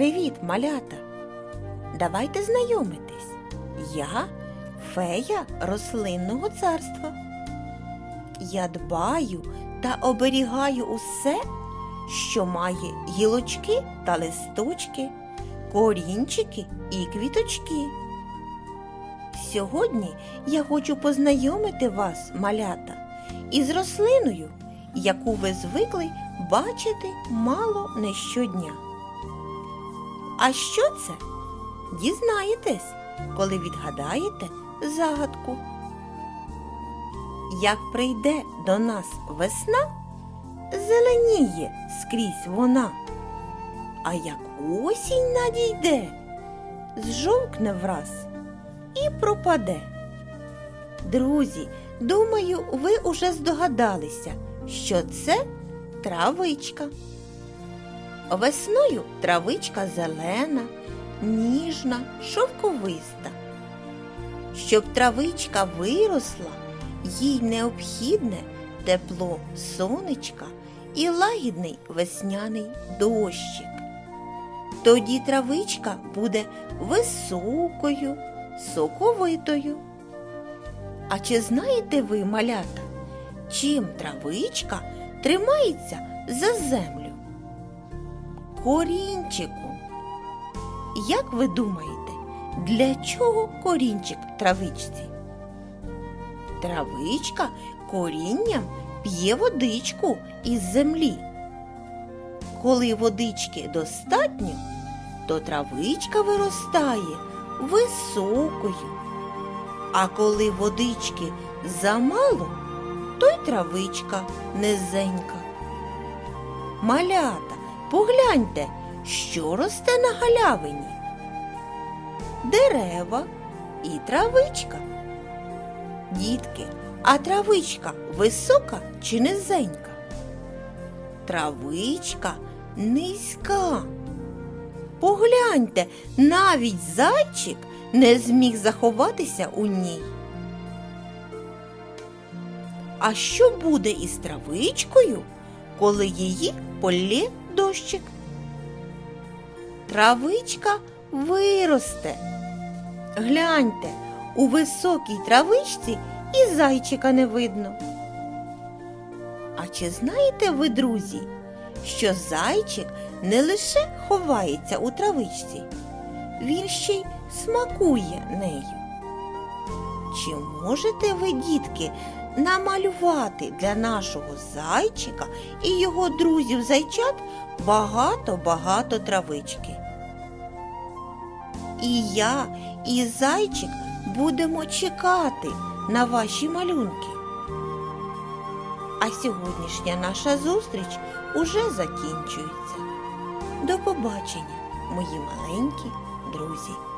Привіт, малята! Давайте знайомитись. Я фея рослинного царства. Я дбаю та оберігаю усе, що має гілочки та листочки, корінчики і квіточки. Сьогодні я хочу познайомити вас, малята, із рослиною, яку ви звикли бачити мало не щодня. А що це? Дізнаєтесь, коли відгадаєте загадку. Як прийде до нас весна, зеленіє скрізь вона. А як осінь надійде, зжовкне враз і пропаде. Друзі, думаю, ви уже здогадалися, що це травичка. Весною травичка зелена, ніжна, шовковиста. Щоб травичка виросла, їй необхідне тепло сонечка і лагідний весняний дощик. Тоді травичка буде високою, соковитою. А чи знаєте ви, малята, чим травичка тримається за землю? Корінчиком. Як ви думаєте, для чого корінчик травичці? Травичка корінням п'є водичку із землі. Коли водички достатньо, то травичка виростає високою. А коли водички замало, то й травичка низенька. Малята, погляньте, що росте на галявині. Дерева і травичка. Дітки, а травичка висока чи низенька? Травичка низька. Погляньте, навіть зайчик не зміг заховатися у ній. А що буде із травичкою, коли її полє дощик? Травичка виросте. Гляньте, у високій травичці і зайчика не видно. А чи знаєте ви, друзі, що зайчик не лише ховається у травичці, він ще й смакує нею? Чи можете ви, дітки, намалювати для нашого зайчика і його друзів зайчат багато-багато травички? І я, і зайчик будемо чекати на ваші малюнки. А сьогоднішня наша зустріч уже закінчується. До побачення, мої маленькі друзі.